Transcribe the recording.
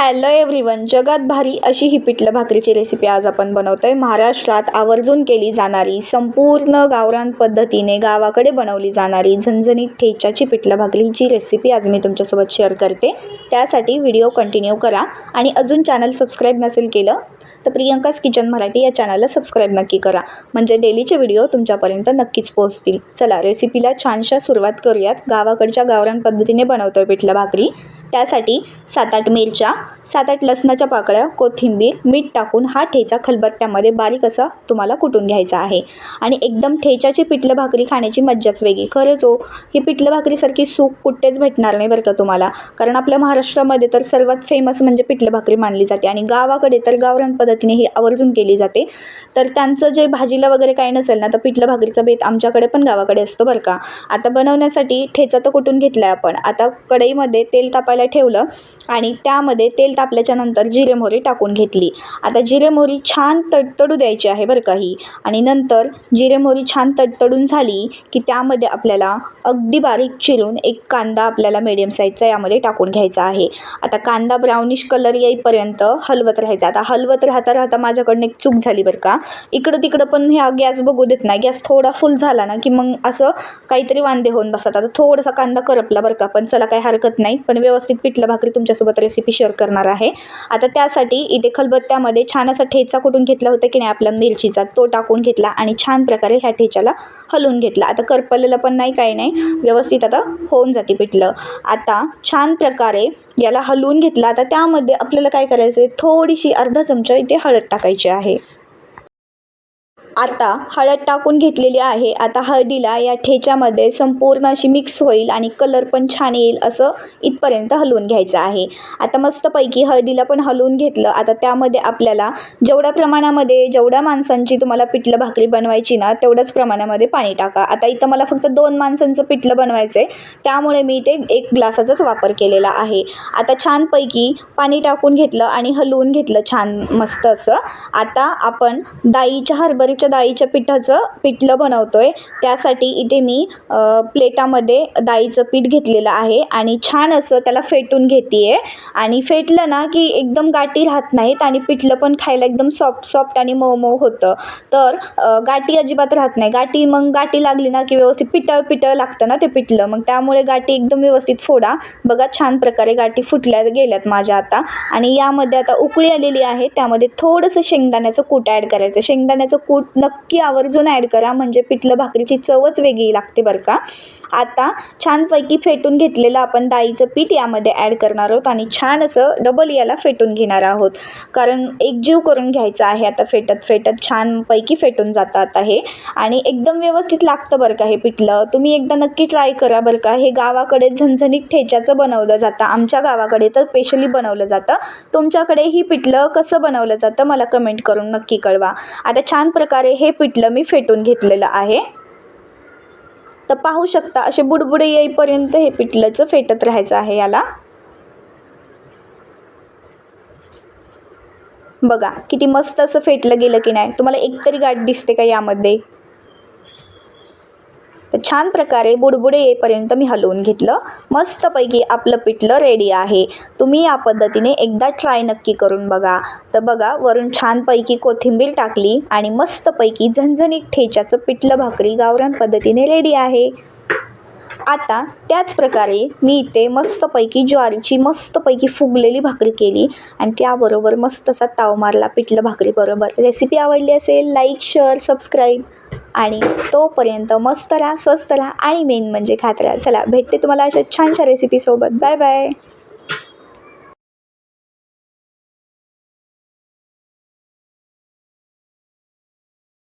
Hello everyone जगात भारी अशी ही पिठलं भाकरीची रेसिपी आज आपण बनवतो आहे महाराष्ट्रात आवर्जून केली जाणारी संपूर्ण गावरान पद्धतीने गावाकडे बनवली जाणारी झणझणीत ठेच्याची पिठलं भाकरीची रेसिपी आज मी तुमच्यासोबत शेअर करते त्यासाठी व्हिडिओ कंटिन्यू करा आणि अजून चॅनल सबस्क्राईब नसेल केलं तर प्रियंकाच किचन मराठी या चॅनलला सबस्क्राईब नक्की करा. म्हणजे डेलीचे व्हिडिओ तुमच्यापर्यंत नक्कीच पोहोचतील. चला रेसिपीला छानशा सुरुवात करूयात. गावाकडच्या गावरान पद्धतीने बनवतो आहे पिठलं भाकरी. त्यासाठी सात आठ मिरच्या सात आठ लसणाच्या पाकळ्या कोथिंबीर मीठ टाकून हा ठेचा खलबत्त्यामध्ये बारीक असा तुम्हाला कुटून घ्यायचा आहे. आणि एकदम ठेच्याची पिठलं भाकरी खाण्याची मज्जाच वेगळी. खरंच हो ही पिठलं भाकरीसारखी सूप कुठेच भेटणार नाही बरं का तुम्हाला. कारण आपल्या महाराष्ट्रामध्ये तर सर्वात फेमस म्हणजे पिठलं भाकरी मानली जाते. आणि गावाकडे तर गावरान पद्धतीने ही आवर्जून केली जाते. तर त्यांचं जे भाजीला वगैरे काही नसेल ना तर पिठलं भाकरीचा बेत आमच्याकडे पण गावाकडे असतो बरं का. आता बनवण्यासाठी ठेचा तर कुठून घेतला आहे आपण. आता कढईमध्ये तेल तापायला ठेवलं आणि त्यामध्ये तेल तापल्याच्यानंतर जिरे मोहरी टाकून घेतली. आता जिरे मोहरी छान तडतडू द्यायची आहे बरं का ही. आणि नंतर जिरे मोहरी छान तडतडून झाली की त्यामध्ये आपल्याला अगदी बारीक चिरून एक कांदा आपल्याला मिडियम साईजचा यामध्ये टाकून घ्यायचा आहे. आता कांदा ब्राउनिश कलर येईपर्यंत हलवत राहायचा. आता हलवत राहता राहता माझ्याकडनं एक चूक झाली बरं का. इकडं तिकडं पण ह्या गॅस बघू देत नाही. गॅस थोडा फुल झाला ना की मग असं काहीतरी वांदे होऊन बसतात. आता थोडासा कांदा करपला बरं का. पण चला काही हरकत नाही. पण व्यवस्थित पिठलं भाकरी तुमच्यासोबत रेसिपी शेअर करणार आहे. आता त्यासाठी इथे खलबत्त्यामध्ये छान असा ठेचा कुठून घेतला होता की नाही आपला मिरचीचा तो टाकून घेतला आणि छान प्रकारे ह्या ठेच्याला हलवून घेतला. आता करपलेलं पण नाही काही नाही व्यवस्थित आता होऊन जाते पिठलं. आता छान प्रकारे याला हलवून घेतला. आता त्यामध्ये आपल्याला काय करायचं आहे थोडीशी अर्धा चमचा इथे हळद टाकायची आहे. आता हळद टाकून घेतलेली आहे. आता हळदीला या ठेच्यामध्ये संपूर्ण अशी मिक्स होईल आणि कलर पण छान येईल असं इथपर्यंत हलवून घ्यायचं आहे. आता मस्तपैकी हळदीला पण हलवून घेतलं. आता त्यामध्ये आपल्याला जेवढ्या प्रमाणामध्ये जेवढ्या माणसांची तुम्हाला पिठलं भाकरी बनवायची ना तेवढ्याच प्रमाणामध्ये पाणी टाका. आता इथं मला फक्त दोन माणसांचं पिठलं बनवायचं आहे त्यामुळे मी ते एक ग्लासाचाच वापर केलेला आहे. आता छानपैकी पाणी टाकून घेतलं आणि हलवून घेतलं छान मस्त असं. आता आपण डाळीच्या हरभऱ्याच्या डाळीच्या पिठाचं पिठलं बनवतो आहे त्यासाठी इथे मी प्लेटामध्ये डाळीचं पीठ घेतलेलं आहे आणि छान असं त्याला फेटून घेते आहे आणि फेटलं ना की एकदम गाठी राहत नाहीत आणि पिठलं पण खायला एकदम सॉफ्ट सॉफ्ट आणि मऊ मऊ होतं. तर गाठी अजिबात राहत नाही. गाठी मग गाठी लागली ना की व्यवस्थित पितळ पितळ लागतं ना ते पिठलं. मग त्यामुळे गाठी एकदम व्यवस्थित फोडा. बघा छान प्रकारे गाठी फुटल्या गेल्यात माझ्या आता. आणि यामध्ये आता उकळी आलेली आहे. त्यामध्ये थोडंसं शेंगदाण्याचं कूट ॲड करायचं. शेंगदाण्याचं कूट नक्की आवर्जून ॲड करा. म्हणजे पिठलं भाकरीची चवच वेगळी लागते बरं का. आता छानपैकी फेटून घेतलेलं आपण डाळीचं पीठ यामध्ये ॲड करणार आहोत आणि छान असं डबल याला फेटून घेणार आहोत. कारण एकजीव करून घ्यायचं आहे आता फेटत फेटत छानपैकी फेटून जातात आता हे. आणि एकदम व्यवस्थित लागतं बरं का हे पिठलं. तुम्ही एकदा नक्की ट्राय करा बरं का. हे गावाकडे झणझणीत ठेच्याचं बनवलं जातं. आमच्या गावाकडे तर स्पेशली बनवलं जातं. तुमच्याकडे ही पिठलं कसं बनवलं जातं मला कमेंट करून नक्की कळवा. आता छान प्रकारे हे पिठलं मी फेटून घेतलेलं आहे. तर पाहू शकता असे बुडबुडे येईपर्यंत हे पिठलंचं फेटत राहायचं आहे याला. बघा किती मस्त असं फेटलं गेलं की नाही. तुम्हाला एकतरी गाठ दिसते का यामध्ये? छान प्रकारे बुडबुडे येईपर्यंत मी हलवून घेतलं. मस्तपैकी आपलं पिठलं रेडी आहे. तुम्ही या पद्धतीने एकदा ट्राय नक्की करून बघा. तर बघा वरून छानपैकी कोथिंबीर टाकली आणि मस्तपैकी झणझणीत ठेच्याचं पिठलं भाकरी गावरान पद्धतीने रेडी आहे. आता त्याच प्रकारे मी इथे मस्तपैकी ज्वारीची मस्तपैकी फुगलेली भाकरी केली आणि त्याबरोबर मस्त असा ताव मारला पिठलं भाकरीबरोबर रेसिपी आवडली असेल लाईक शेअर सबस्क्राईब आणि तोपर्यंत मस्त राहा स्वस्त राहा आणि मेन म्हणजे खात राहा चला. भेटते तुम्हाला अशा छानशा रेसिपीसोबत बाय बाय